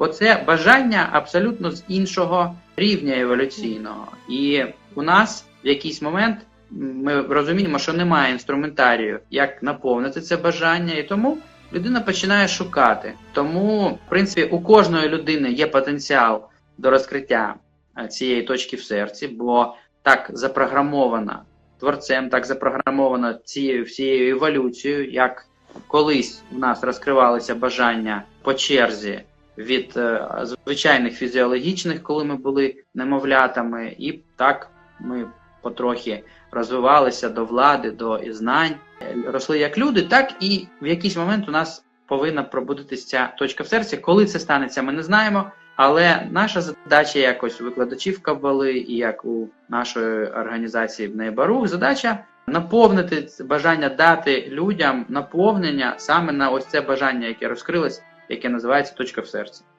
Бо це бажання абсолютно з іншого рівня еволюційного. І у нас в якийсь момент ми розуміємо, що немає інструментарію, як наповнити це бажання, і тому людина починає шукати. Тому, в принципі, у кожної людини є потенціал до розкриття е, цієї точки в серці, бо так запрограмована творцем, так запрограмовано цією всією еволюцією, як колись в нас розкривалися бажання по черзі від е, звичайних фізіологічних, коли ми були немовлятами, і так ми потрохи розвивалися до влади, до знань, росли як люди, так і в якийсь момент у нас повинна пробудитися ця точка в серці. Коли це станеться, ми не знаємо. Але наша задача, якось викладачів Кабали і як у нашої організації Бнейбарух, задача наповнити бажання дати людям наповнення саме на ось це бажання, яке розкрилось, яке називається точка в серці.